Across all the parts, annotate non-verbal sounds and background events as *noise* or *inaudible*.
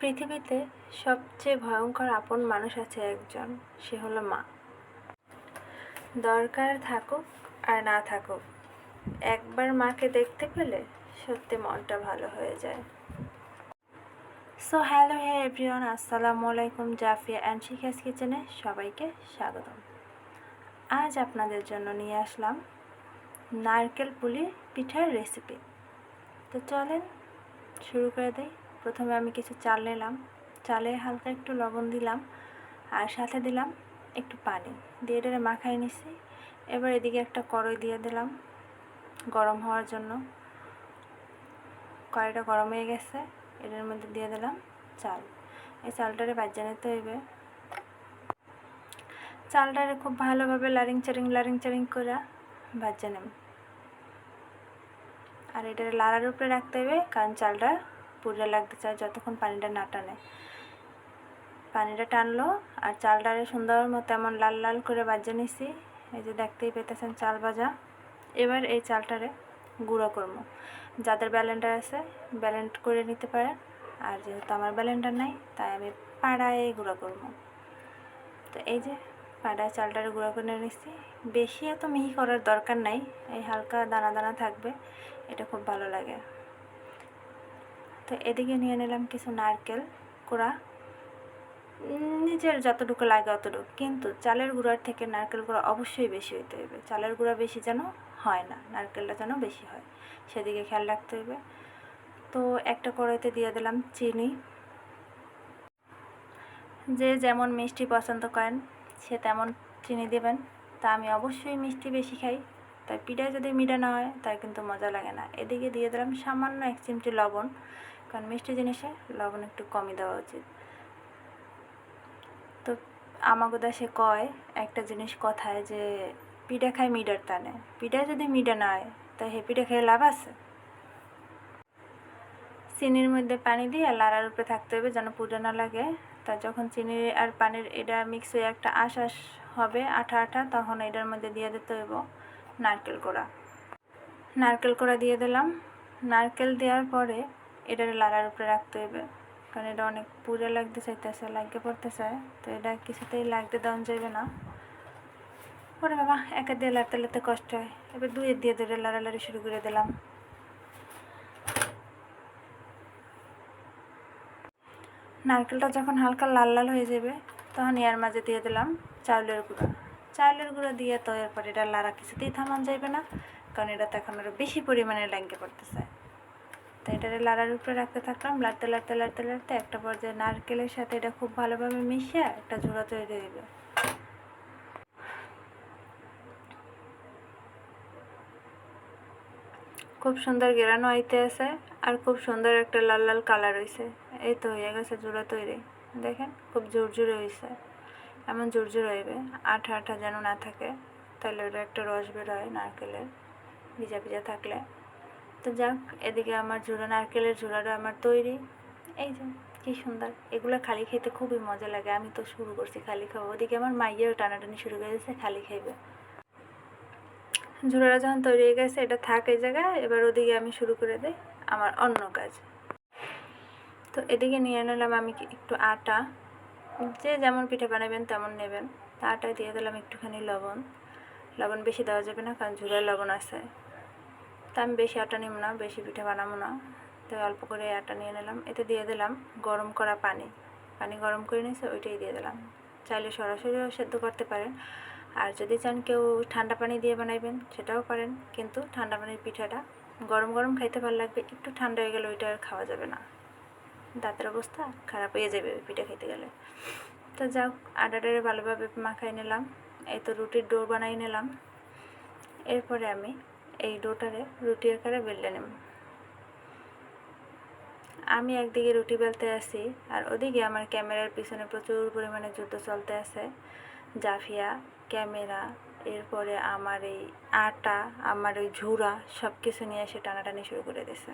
পৃথিবীতে সবচেয়ে ভয়ঙ্কর আপন মানুষ আছে একজন, সে হলো মা। দরকার থাকুক আর না থাকুক, একবার মাকে দেখতে পেলে সত্যি মনটা ভালো হয়ে যায়। সো হ্যালো হে এভরিওয়ান আসসালামু আলাইকুম, জাফিয়া অ্যান্ড শিখাস কিচেনে সবাইকে স্বাগতম। আজ আপনাদের জন্য নিয়ে আসলাম নারকেল পুলি পিঠার রেসিপি তো চলেন শুরু করে দেই। প্রথমে আমি কিছু চাল নিলাম। চালে হালকা একটু লবণ দিলাম আর সাথে দিলাম একটু পানি। দিয়ে এটারে মাখাই নিছি। এবার এদিকে একটা কড়াই দিয়ে দিলাম গরম হওয়ার জন্য। কড়াইটা গরম হয়ে গেছে। এটার মধ্যে দিয়ে দিলাম চাল। এই চালটারে বাজ্যা নিতে হইবে। চালটারে খুব ভালোভাবে লারিং চারিং লারিং চারিং করে ভাজা নেব। আর এটার লাড়ার উপরে রাখতে হবে কারণ চালটা পুড়ে লাগতে চায় যতক্ষণ পানিটা না টানে। পানিটা টানলো আর চালটারে সুন্দর মতো এমন লাল লাল করে বাজে নিছি। এই যে দেখতেই পেতেছেন চাল ভাজা। এবার এই চালটারে গুঁড়ো করব। যাদের ব্যালেন্ডার আছে, ব্যালেন্ড করে নিতে পারেন। আর যেহেতু আমার ব্যালেন্ডার নাই, তাই আমি পাড়ায় গুঁড়ো করব। তো এই যে পাড়ায় চালটারে গুঁড়ো করে নিচ্ছি বেশি এত মিহি করার দরকার নাই। এই হালকা দানা দানা থাকবে, এটা খুব ভালো লাগে। তো এদিকে নিয়ে নিলাম কিছু নারকেল কোড়া। নিজের যতটুকু লাগে অতটুকু। কিন্তু চালের গুঁড়ার থেকে নারকেল গুঁড়া অবশ্যই বেশি হইতে হবে চালের গুঁড়া বেশি যেন হয় না, নারকেলটা যেন বেশি হয়। সেদিকে খেয়াল রাখতে হবে তো একটা কড়াইতে দিয়ে দিলাম চিনি। যে যেমন মিষ্টি পছন্দ করেন, সে তেমন চিনি দেবেন। তা আমি অবশ্যই মিষ্টি বেশি খাই। তাই পিঠায় যদি মিঠা না হয়, তাই কিন্তু মজা লাগে না। এদিকে দিয়ে দিলাম সামান্য এক চিমটি লবণ। কারণ মিষ্টি জিনিসে লবণ একটু কমই দেওয়া উচিত। তো আমাকে দেশে কয়, একটা জিনিস কথায় যে, পিঠা খায় মিডার টানে। পিঠা যদি মিডা না হয় তাই হে পিঠা খেয়ে লাভ আছে? চিনির মধ্যে পানি দিয়ে লাড়ার উপরে থাকতে হবে যেন পুড়ে না লাগে। তা যখন চিনি আর পানির এটা মিক্স হয়ে একটা আশ আশ হবে, আঠা আঠা, তখন এটার মধ্যে দিয়ে দিতে হইব নারকেল কোড়া। নারকেল কোড়া দিয়ে দিলাম। নারকেল দেওয়ার পরে এটার লাড়ার উপরে রাখতে হবে কারণ এটা অনেক পুড়ে লাগতে চাইতেছে লাগতে পড়তেছে। তো এটা কিছুতেই লাগতে দেওয়া যাবে না। ওরে বাবা, একা দিয়ে লাড়তে লাড়তে কষ্ট হয়। এবার দুয়ের দিয়ে ধরে লাড়ালাড়ি শুরু করে দিলাম। নারকেলটা যখন হালকা লাল লাল হয়ে যাবে, তখন এর মাঝে দিয়ে দিলাম চাউলের গুঁড়ো। চাউলের গুঁড়ো দিয়ে তো এরপর এটা লাড়া কিছুতেই থামান যাবে না, কারণ এটা তো এখন আরও বেশি পরিমাণে লাগিয়ে পড়তেছে। তো এটারে লাড়ার উপরে রাখতে থাকলাম, লাড়তে লাড়তে লাড়তে লাড়তে একটা পর্যায়ে নারকেলের সাথে এটা খুব ভালোভাবে মিশিয়ে একটা ঝোড়া তৈরি হইবে খুব সুন্দর গেরানো আইতে আছে আর খুব সুন্দর একটা লাল লাল কালার হয়েছে এই তো হয়ে গেছে জোড়া তৈরি। দেখেন, খুব জোরজোরে হয়েছে এমন জোরজোর হইবে, আঠা আঠা যেন না থাকে। তাহলে ওটা একটা রস বের হয় নারকেলের, ভিজা ভিজা থাকলে। তো যাক, এদিকে আমার জোড়া নারকেলের জোড়াটা আমার তৈরি। এই যে, কি সুন্দর। এগুলো খালি খেতে খুবই মজা লাগে। আমি তো শুরু করছি খালি খাব। ওদিকে আমার মাইয়েও টানাটানি শুরু করে দিয়েছে, খালি খাইবে। ঝুড়োটা যখন তৈরি হয়ে গেছে, এটা থাক এই জায়গায়। এবার ওদিকে আমি শুরু করে দিই আমার অন্য কাজ। তো এদিকে নিয়ে নিলাম আমি একটু আটা। যে যেমন পিঠে বানাবেন তেমন নেবেন। তা আটায় দিয়ে দিলাম একটুখানি লবণ। লবণ বেশি দেওয়া যাবে না, কারণ ঝুড়ায় লবণ আছে। তা আমি বেশি আটা নিব না, বেশি পিঠে বানাবো না। তাই অল্প করে আটা নিয়ে নিলাম, এতে দিয়ে দিলাম গরম করা পানি। পানি গরম করে নিয়েছে, ওইটাই দিয়ে দিলাম। চাইলে সরাসরিও সেদ্ধ করতে পারেন। আর যদি চান কেউ ঠান্ডা পানি দিয়ে বানাইবেন, সেটাও পারেন। কিন্তু ঠান্ডা পানির পিঠাটা গরম গরম খাইতে ভালো লাগবে, একটু ঠান্ডা হয়ে গেলে ওইটা আর খাওয়া যাবে না। দাঁতের অবস্থা খারাপ হয়ে যাবে ওই পিঠা খেতে গেলে। তো যাক আটাটারে ভালোভাবে মাখাই নিলাম। এই তো রুটির ডো বানাই নিলাম। এরপরে আমি এই ডোটারে রুটি আকারে বেললে নেব। আমি একদিকে রুটি বেলতে আছি আর ওদিকে আমার ক্যামেরার পিছনে প্রচুর পরিমাণে যুদ্ধ চলতে আছে। জাফিয়া, ক্যামেরা, এরপরে আমার এই আটা, আমার ওই ঝুড়া সব কিছু নিয়ে এসে টানাটানি শুরু করে দিয়েছে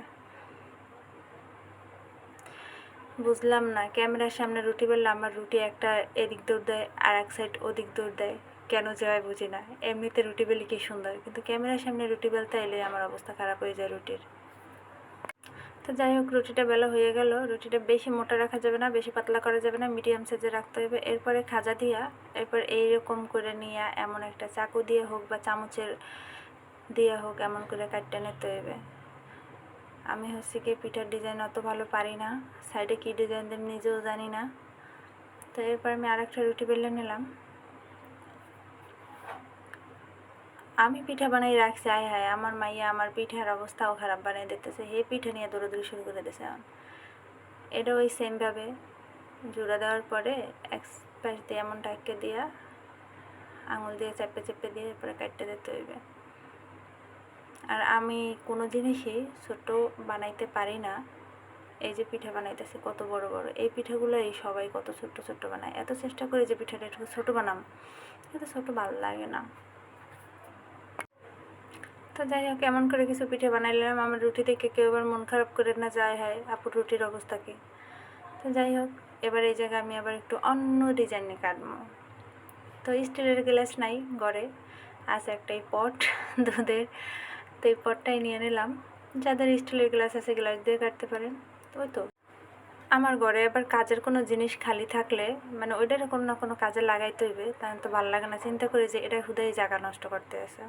বুঝলাম না, ক্যামেরার সামনে রুটি বেললে আমার রুটি একটা এদিক দৌড় দেয় আর এক সাইড ওদিক দৌড় দেয়। কেন যে হয় বুঝি না। এমনিতে রুটি বেলি কি সুন্দর, কিন্তু ক্যামেরার সামনে রুটি বেলতে এলে আমার অবস্থা খারাপ হয়ে যায় রুটির। তো যাই হোক, রুটিটা বেলা হয়ে গেল। রুটিটা বেশি মোটা রাখা যাবে না, বেশি পাতলা করা যাবে না মিডিয়াম সাইজে রাখতে হবে। এরপরে খাজা দিয়া, এরপর এইরকম করে নিয়ে এমন একটা চাকু দিয়ে হোক বা চামচের দিয়ে হোক, এমন করে কাটতে নিতে হবে। আমি হচ্ছে কি পিঠার ডিজাইন অত ভালো পারি না সাইডে কী ডিজাইন দেব নিজেও জানি না। তো এরপর আমি আরেকটা রুটি বেলে নিলাম। আমি পিঠা বানাই রাখছি, আয় হায়, আমার মাইয়া আমার পিঠার অবস্থাও খারাপ বানিয়ে দিতেছে, হে পিঠা নিয়ে দৌড়াদৌড়ি শুরু করে দিতেছে এখন। এটা ওই সেমভাবে জোড়া দেওয়ার পরে এক পাশ দিয়ে এমন টাইকে দিয়া আঙুল দিয়ে চেপে চেপে দিয়ে এরপরে কাটতে দিতে হইবে। আর আমি কোনো জিনিসই ছোট বানাইতে পারি না, এই যে পিঠা বানাইতেছে কত বড় বড়, এই পিঠাগুলো এই সবাই কত ছোট্ট ছোট্ট বানায়, এত চেষ্টা করি যে পিঠাটা একটু ছোটো বানাম, কিন্তু ছোটো ভালো লাগে না। তো যাই হোক, এমন করে কিছু পিঠে বানাইলাম আমার রুটি দেখে কেউ এবার মন খারাপ করে না যায় হয়, আপুর রুটির অবস্থা কি? তো যাই হোক, এবার এই জায়গায় আমি আবার একটু অন্য ডিজাইনে কাটবো। তো স্টিলের গ্লাস নাই ঘরে আছে একটা এই পট, *laughs* দুধের। তো এই পটটাই নিয়ে নিলাম। যাদের স্টিলের গ্লাস আছে গ্লাস দিয়ে কাটতে পারেন। ওই তো। আমার ঘরে এবার কাজের কোনো জিনিস খালি থাকলে মানে ওইটার কোনো না কোনো কাজে লাগাইতে হইবে। তাহলে তো ভালো লাগে না। চিন্তা করি যে এটা হুদাই জায়গা নষ্ট করতে আছে।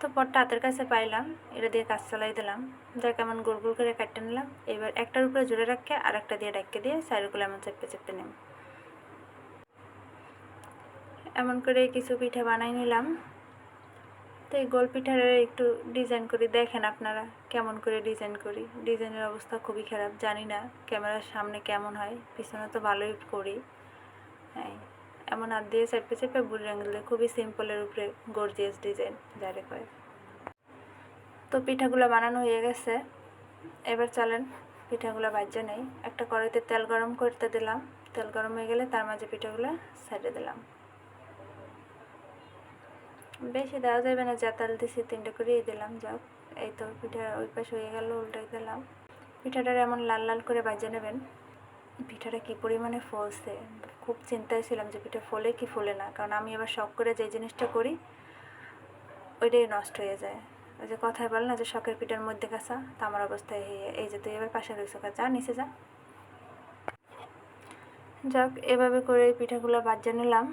তো পটটা হাতের কাছে পাইলাম, এটা দিয়ে কাজ চালাই দিলাম। যা কেমন গোল গোল করে কাটতে নিলাম। এবার একটার উপরে জুড়ে রাখে আর একটা দিয়ে ডাক্কে দিয়ে সাইডগুলো এমন চেপে চেপে নিলাম। এমন করে কিছু পিঠা বানাই নিলাম। তো এই গোল পিঠার একটু ডিজাইন করি, দেখেন আপনারা কেমন করে ডিজাইন করি। ডিজাইনের অবস্থা খুবই খারাপ, জানি না, ক্যামেরার সামনে কেমন হয়, পিছনে তো ভালোই করি। হ্যাঁ এমন হাত দিয়ে চেপে চেপে বুড়ি আঙুল দিয়ে খুবই সিম্পলের উপরে গর্জিয়াস ডিজাইন যারে কয়। তো পিঠাগুলো বানানো হয়ে গেছে। এবার চলেন, পিঠাগুলো বাজ্যে নেই। একটা কড়াইতে তেল গরম করতে দিলাম। তেল গরম হয়ে গেলে তার মাঝে পিঠাগুলো সাইডে দিলাম। বেশি দেওয়া যাবে না, যা তেল দিছি তিনটে করেই দিলাম, যাক। এই তো পিঠা ওই পাশে হয়ে গেল, উল্টাই দিলাম। পিঠাটার এমন লাল লাল করে বাজে নেবেন পিঠাটা কী পরিমাণে ফলছে? খুব চিন্তায় ছিলাম যে পিঠা ফলে কি ফলে না, কারণ আমি আবার শখ করে যে জিনিসটা করি, ওইটাই নষ্ট হয়ে যায়। ওই যে কথায় বলে না যে শখের পিঠার মধ্যে কাঁচা, তা আমার অবস্থায় হয়ে এই যে তুই এবার পাশে রয়েছে যা নিচে যা। যাক, এভাবে করে এই পিঠাগুলো বাজ্যে নিলাম।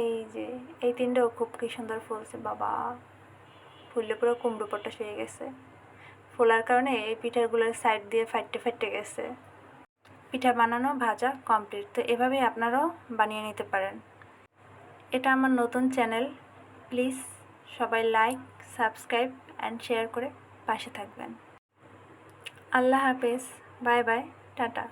এই যে, এই তিনটাও খুব কি সুন্দর ফলছে, বাবা। ফুললে পুরো কুমড়ো পটাশ হয়ে গেছে। ফোলার কারণে এই পিঠাগুলোর সাইড দিয়ে ফাটতে ফাটতে গেছে। পিঠা বানানো, ভাজা কমপ্লিট তো এভাবেই আপনারাও বানিয়ে নিতে পারেন। এটা আমার নতুন চ্যানেল। প্লিজ সবাই লাইক, সাবস্ক্রাইব অ্যান্ড শেয়ার করে পাশে থাকবেন। আল্লাহ হাফেজ। Bye bye. টাটা।